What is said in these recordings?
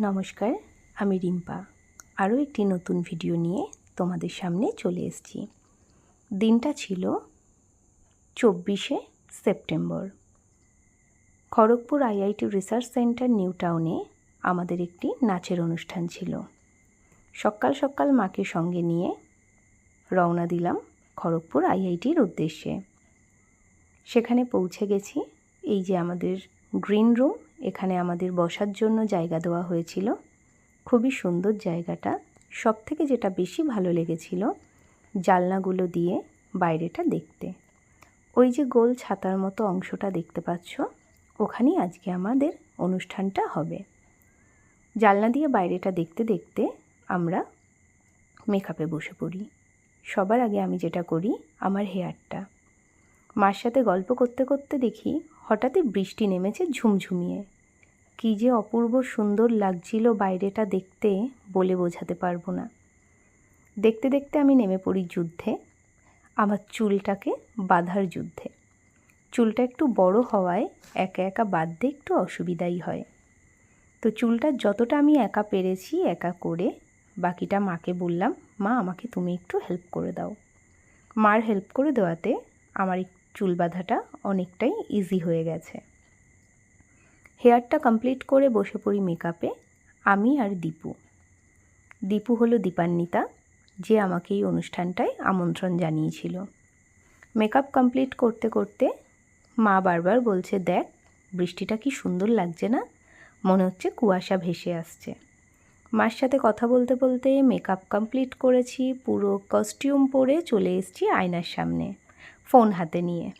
নমস্কার, আমি রিম্পা। আরও একটি নতুন ভিডিও নিয়ে তোমাদের সামনে চলে এসেছি। দিনটা ছিল চব্বিশে September. Kharagpur IIT research centre New টাউনে আমাদের একটি নাচের অনুষ্ঠান ছিল। সকাল সকাল মাকে সঙ্গে নিয়ে রওনা দিলাম খড়গপুর আইআইটির উদ্দেশ্যে। সেখানে পৌঁছে গেছি। এই যে আমাদের গ্রিন রুম এখানে আমাদের বসার জন্য জায়গা দেওয়া হয়েছিল। খুবই সুন্দর জায়গাটা। সব থেকে যেটা বেশি ভালো লেগেছিল জালনাগুলো দিয়ে বাইরেটা দেখতে। ওই যে গোল ছাতার মতো অংশটা দেখতে পাচ্ছ, ওখানেই আজকে আমাদের অনুষ্ঠানটা হবে। জালনা দিয়ে বাইরেটা দেখতে দেখতে আমরা মেকআপে বসে পড়ি। সবার আগে আমি যেটা করি, আমার হেয়ারটা। মার সাথে গল্প করতে করতে দেখি হঠাৎই বৃষ্টি নেমেছে ঝুমঝুমিয়ে। কী যে অপূর্ব সুন্দর লাগছিল বাইরেটা দেখতে বলে বোঝাতে পারব না। দেখতে দেখতে আমি নেমে পড়ি যুদ্ধে, আমার চুলটাকে বাঁধার যুদ্ধে। চুলটা একটু বড় হওয়ায় একা একা বাঁধতে একটু অসুবিধাই হয়। তো চুলটা যতটা আমি একা পেরেছি একা করে, বাকিটা মাকে বললাম, মা, আমাকে তুমি একটু হেল্প করে দাও। মার হেল্প করে দেওয়াতে আমার চুল বাঁধাটা অনেকটাই ইজি হয়ে গেছে। হেয়ারটা কমপ্লিট করে বসে পড়ি মেকআপে, আমি আর দীপু। দীপু হলো দীপান্বিতা, যে আমাকে এই অনুষ্ঠানটায় আমন্ত্রণ জানিয়েছিল। মেকআপ কমপ্লিট করতে করতে মা বারবার বলছে, দেখ, বৃষ্টিটা কি সুন্দর লাগছে না? মনে হচ্ছে কুয়াশা ভেসে আসছে। মার সাথে কথা বলতে বলতে মেকআপ কমপ্লিট করেছি, পুরো কস্টিউম পরে চলে এসেছি আয়নার সামনে, ফোন হাতে নিয়ে,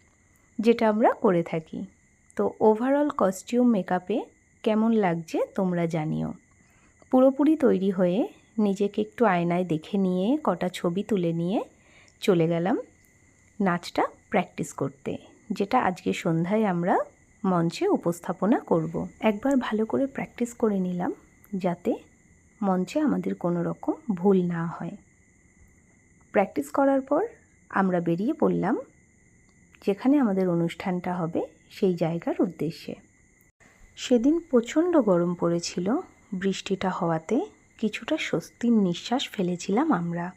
যেটা আমরা করে থাকি। তো ওভারঅল কস্টিউম মেকআপে কেমন লাগছে তোমরা জানিও পুরোপুরি তৈরি হয়ে নিজেকে একটু আয়নায় দেখে নিয়ে, কটা ছবি তুলে নিয়ে চলে গেলাম নাচটা প্র্যাকটিস করতে, যেটা আজকে সন্ধ্যায় আমরা মঞ্চে উপস্থাপনা করব। একবার ভালো করে প্র্যাকটিস করে নিলাম যাতে মঞ্চে আমাদের কোনো রকম ভুল না হয় প্র্যাকটিস করার পর আমরা বেরিয়ে পড়লাম যেখানে আমাদের অনুষ্ঠানটা হবে সেই জায়গার উদ্দেশ্যে। সেদিন প্রচণ্ড গরম পড়েছিল, বৃষ্টিটা হওয়াতে কিছুটা স্বস্তির নিঃশ্বাস ফেলেছিলাম আমরা।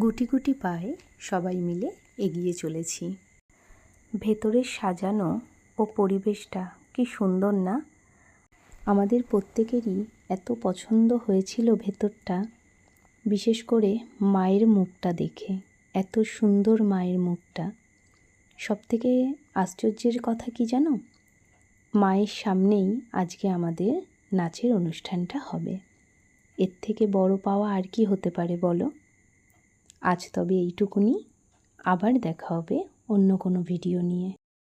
গুটি গুটি পায়ে সবাই মিলে এগিয়ে চলেছি। ভেতরের সাজানো ও পরিবেশটা কি সুন্দর না? আমাদের প্রত্যেকেরই এত পছন্দ হয়েছিল ভেতরটা, বিশেষ করে মায়ের মুখটা দেখে, এত সুন্দর মায়ের মুখটা। সবথেকে আশ্চর্যের কথা কি জানো? মায়ের সামনেই আজকে আমাদের নাচের অনুষ্ঠানটা হবে। এর থেকে বড় পাওয়া আর কি হতে পারে বলো? আজ তবে এইটুকুনি। আবার দেখা হবে অন্য কোনো ভিডিও নিয়ে।